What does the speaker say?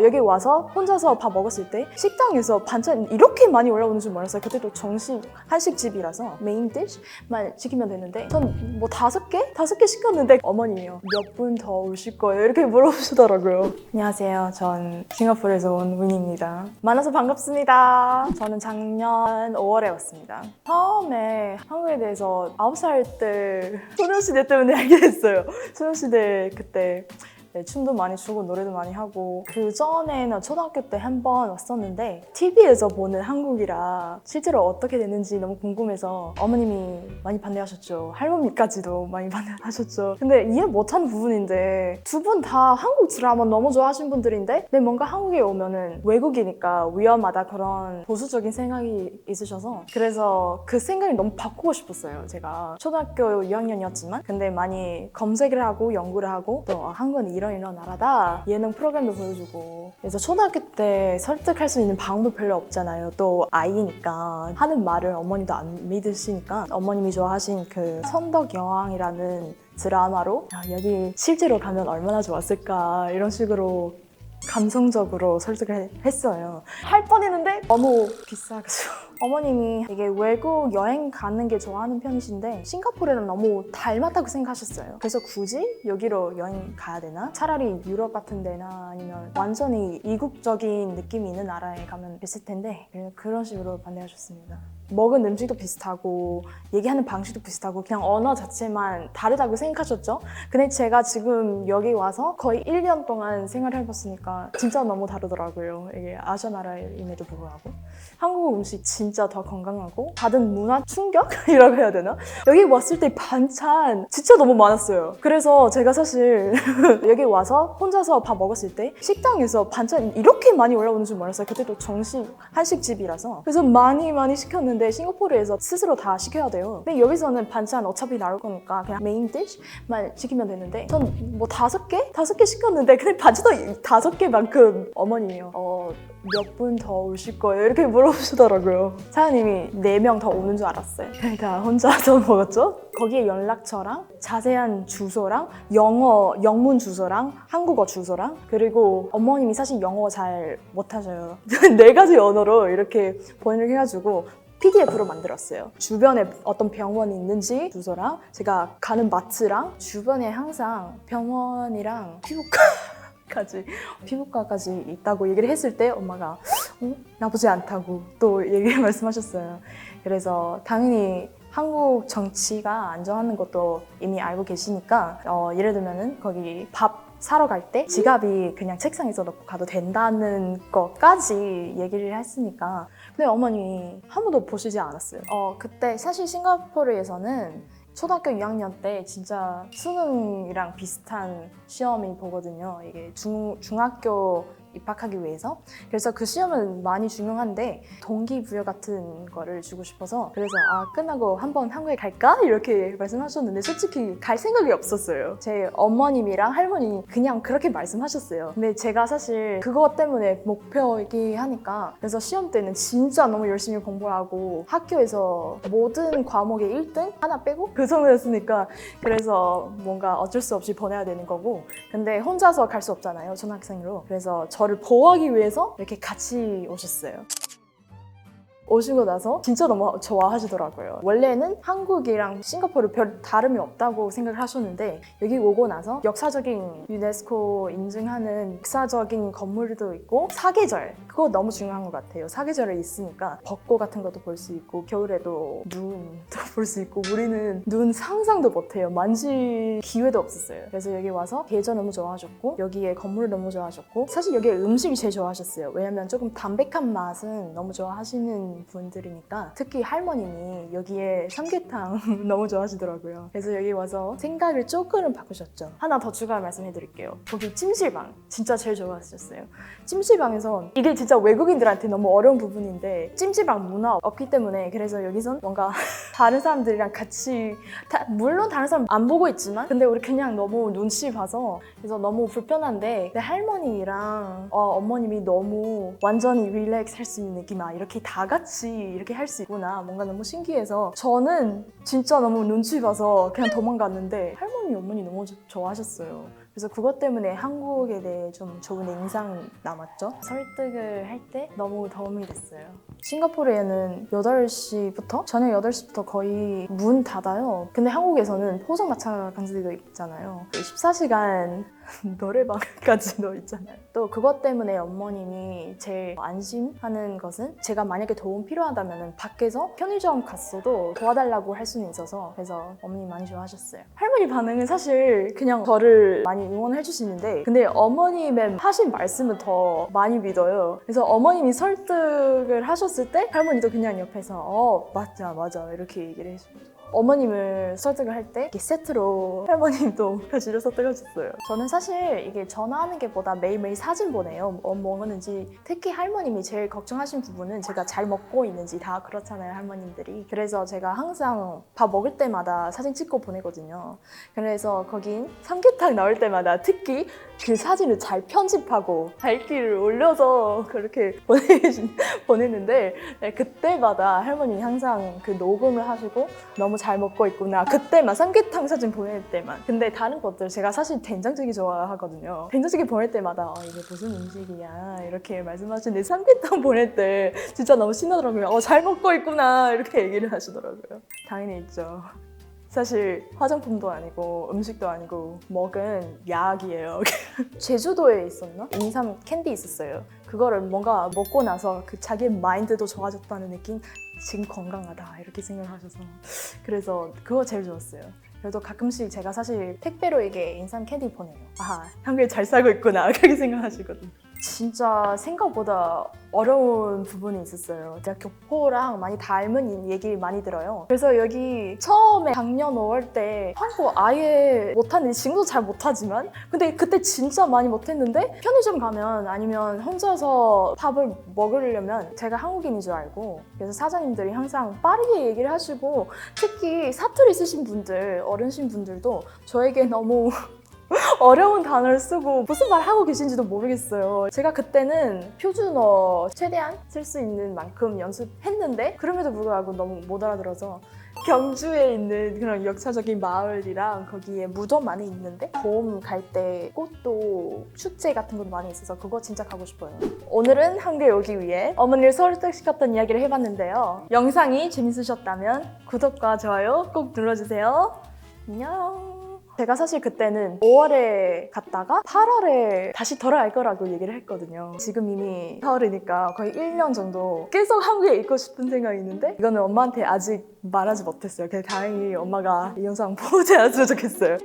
여기 와서 혼자서 밥 먹었을 때 식당에서 반찬 이렇게 많이 올라오는 줄 몰랐어요. 그때도 정식 한식집이라서 메인 디쉬만 시키면 되는데 전 뭐 다섯 개? 다섯 개 시켰는데 어머님이요. 몇 분 더 오실 거예요? 이렇게 물어보시더라고요. 안녕하세요. 전 싱가포르에서 온 윈입니다. 만나서 반갑습니다. 저는 작년 5월에 왔습니다. 처음에 한국에 대해서 9살 때 소녀시대 때문에 알게 됐어요. 소녀시대 그때 네, 춤도 많이 추고 노래도 많이 하고 그 전에는 초등학교 때 한 번 왔었는데 TV에서 보는 한국이라 실제로 어떻게 되는지 너무 궁금해서 어머님이 많이 반대하셨죠. 할머니까지도 많이 반대하셨죠. 근데 이해 못하는 부분인데 두 분 다 한국 드라마 너무 좋아하신 분들인데 근데 뭔가 한국에 오면은 외국이니까 위험하다 그런 보수적인 생각이 있으셔서 그래서 그 생각을 너무 바꾸고 싶었어요 제가. 초등학교 2학년이었지만 근데 많이 검색을 하고 연구를 하고 또 아, 한국은 이런 이런 나라다. 예능 프로그램도 보여주고. 그래서 초등학교 때 설득할 수 있는 방법 별로 없잖아요. 또 아이니까. 하는 말을 어머니도 안 믿으시니까. 어머님이 좋아하신 그 선덕 여왕이라는 드라마로 야, 여기 실제로 가면 얼마나 좋았을까? 이런 식으로 감성적으로 설득을 했어요. 할 뻔했는데 너무 비싸가지고 어머님이 이게 외국 여행 가는 게 좋아하는 편이신데 싱가포르는 너무 닮았다고 생각하셨어요. 그래서 굳이 여기로 여행 가야 되나? 차라리 유럽 같은 데나 아니면 완전히 이국적인 느낌이 있는 나라에 가면 됐을 텐데 그래서 그런 식으로 반대하셨습니다. 먹은 음식도 비슷하고 얘기하는 방식도 비슷하고 그냥 언어 자체만 다르다고 생각하셨죠? 근데 제가 지금 여기 와서 거의 1년 동안 생활을 해봤으니까 진짜 너무 다르더라고요. 이게 아시아 나라임에도 불구하고 한국 음식 진짜 더 건강하고 받은 문화 충격 이라고 해야 되나? 여기 왔을 때 반찬 진짜 너무 많았어요. 그래서 제가 사실 여기 와서 혼자서 밥 먹었을 때 식당에서 반찬 이렇게 많이 올라오는 줄 몰랐어요. 그때도 정식 한식집이라서 그래서 많이 많이 시켰는데 싱가포르에서 스스로 다 시켜야 돼요. 근데 여기서는 반찬 어차피 나올 거니까 그냥 메인 디쉬만 시키면 되는데 전 뭐 다섯 개? 다섯 개 시켰는데 근데 반찬도 다섯 개만큼 어머니요. 어, 몇 분 더 오실 거예요? 이렇게 물어보시더라고요. 사장님이 네명더 오는 줄 알았어요. 그러니까 혼자서 먹었죠? 거기에 연락처랑 자세한 주소랑 영어 영문 주소랑 한국어 주소랑 그리고 어머님이 사실 영어 잘 못하셔요. 네 가지 언어로 이렇게 번역을 해가지고 PDF로 만들었어요. 주변에 어떤 병원이 있는지 주소랑 제가 가는 마트랑 주변에 항상 병원이랑 피부과 까지 피부과까지 있다고 얘기를 했을 때 엄마가 어? 나쁘지 않다고 또 얘기를 말씀하셨어요. 그래서 당연히 한국 정치가 안정하는 것도 이미 알고 계시니까 어, 예를 들면은 거기 밥 사러 갈 때 지갑이 그냥 책상에서 넣고 가도 된다는 것까지 얘기를 했으니까 근데 어머니 한 번도 보시지 않았어요. 어 그때 사실 싱가포르에서는 초등학교 2학년 때 진짜 수능이랑 비슷한 시험이 보거든요. 이게 중, 중학교 입학하기 위해서. 그래서 그 시험은 많이 중요한데 동기부여 같은 거를 주고 싶어서 그래서 아 끝나고 한번 한국에 갈까? 이렇게 말씀하셨는데 솔직히 갈 생각이 없었어요. 제 어머님이랑 할머니 그냥 그렇게 말씀하셨어요. 근데 제가 사실 그것 때문에 목표이기 하니까 그래서 시험 때는 진짜 너무 열심히 공부하고 학교에서 모든 과목의 1등 하나 빼고 그 정도였으니까 그래서 뭔가 어쩔 수 없이 보내야 되는 거고 근데 혼자서 갈 수 없잖아요 초등학생으로 그래서 저를 보호하기 위해서 이렇게 같이 오셨어요 오시고 나서 진짜 너무 좋아하시더라고요. 원래는 한국이랑 싱가포르 별 다름이 없다고 생각을 하셨는데 여기 오고 나서 역사적인 유네스코 인증하는 역사적인 건물도 있고 사계절 그거 너무 중요한 것 같아요. 사계절에 있으니까 벚꽃 같은 것도 볼 수 있고 겨울에도 눈도 볼 수 있고 우리는 눈 상상도 못해요. 만질 기회도 없었어요. 그래서 여기 와서 계절 너무 좋아하셨고 여기에 건물 너무 좋아하셨고 사실 여기 음식이 제일 좋아하셨어요. 왜냐면 조금 담백한 맛은 너무 좋아하시는 분들이니까 특히 할머님이 여기에 삼계탕 너무 좋아하시더라고요. 그래서 여기 와서 생각을 조금은 바꾸셨죠. 하나 더 추가 말씀해드릴게요. 거기 찜질방 진짜 제일 좋아하셨어요. 찜질방에서 이게 진짜 외국인들한테 너무 어려운 부분인데 찜질방 문화 없기 때문에 그래서 여기선 뭔가 다른 사람들이랑 같이 다- 물론 다른 사람 안 보고 있지만 근데 우리 그냥 너무 눈치 봐서 그래서 너무 불편한데 근데 할머님이랑 어, 어머님이 너무 완전히 릴렉스 할 수 있는 느낌 아 이렇게 다 같이 이렇게 할 수 있구나 뭔가 너무 신기해서 저는 진짜 너무 눈치 봐서 그냥 도망갔는데 할머니 어머니 너무 조- 좋아하셨어요 그래서 그것 때문에 한국에 대해 좀 좋은 인상 남았죠. 설득을 할 때 너무 도움이 됐어요. 싱가포르에는 8시부터 저녁 8시부터 거의 문 닫아요. 근데 한국에서는 포장마차 강제도 있잖아요. 14시간 노래방까지도 있잖아요. 또 그것 때문에 어머님이 제일 안심하는 것은 제가 만약에 도움 필요하다면 밖에서 편의점 갔어도 도와달라고 할 수는 있어서 그래서 어머니 많이 좋아하셨어요. 할머니 반응은 사실 그냥 저를 많이 응원해 주시는데 근데 어머님의 하신 말씀은 더 많이 믿어요. 그래서 어머님이 설득을 하 셨을 때 할머니도 그냥 옆에서 어 맞아 맞아 이렇게 얘기를 해줘요. 어머님을 설득을 할때 이렇게 세트로 할머님도 같이 설득하셨어요. 저는 사실 이게 전화하는 게 보다 매일매일 사진 보내요. 뭐 먹었는지 특히 할머님이 제일 걱정하신 부분은 제가 잘 먹고 있는지 다 그렇잖아요 할머님들이. 그래서 제가 항상 밥 먹을 때마다 사진 찍고 보내거든요. 그래서 거긴 삼계탕 나올 때마다 특히 그 사진을 잘 편집하고 밝기를 올려서 그렇게 보내, 보냈는데 네, 그때마다 할머니 항상 그 녹음을 하시고 너무 잘 먹고 있구나 그때만 삼계탕 사진 보낼 때만 근데 다른 것들 제가 사실 된장찌개 좋아하거든요 된장찌개 보낼 때마다 어, 이게 무슨 음식이야 이렇게 말씀하시는데 삼계탕 보낼 때 진짜 너무 신나더라고요 어, 잘 먹고 있구나 이렇게 얘기를 하시더라고요 당연히 있죠 사실 화장품도 아니고 음식도 아니고 먹은 약이에요. 제주도에 있었나? 인삼 캔디 있었어요. 그거를 뭔가 먹고 나서 그 자기 마인드도 좋아졌다는 느낌? 지금 건강하다 이렇게 생각하셔서 그래서 그거 제일 좋았어요. 그래도 가끔씩 제가 사실 택배로 이게 인삼 캔디 보내요. 아, 한국에 잘 살고 있구나 그렇게 생각하시거든요. 진짜 생각보다 어려운 부분이 있었어요. 제가 교포랑 많이 닮은 얘기 많이 들어요. 그래서 여기 처음에 작년 5월 때 한국 아예 못하는 지금도 잘 못하지만 근데 그때 진짜 많이 못했는데 편의점 가면 아니면 혼자서 밥을 먹으려면 제가 한국인인 줄 알고 그래서 사장님들이 항상 빠르게 얘기를 하시고 특히 사투리 쓰신 분들 어르신 분들도 저에게 너무 어려운 단어를 쓰고 무슨 말 하고 계신지도 모르겠어요. 제가 그때는 표준어 최대한 쓸 수 있는 만큼 연습했는데 그럼에도 불구하고 너무 못 알아들어서 경주에 있는 그런 역사적인 마을이랑 거기에 무덤 많이 있는데 봄 갈 때 꽃도 축제 같은 것도 많이 있어서 그거 진짜 가고 싶어요. 오늘은 한국에 오기 위해 어머니를 설득시켰던 이야기를 해봤는데요. 영상이 재밌으셨다면 구독과 좋아요 꼭 눌러주세요. 안녕. 제가 사실 그때는 5월에 갔다가 8월에 다시 돌아갈 거라고 얘기를 했거든요. 지금 이미 4월이니까 거의 1년 정도 계속 한국에 있고 싶은 생각이 있는데 이거는 엄마한테 아직 말하지 못했어요. 그래서 다행히 엄마가 이 영상 보지 않았으면 좋겠어요.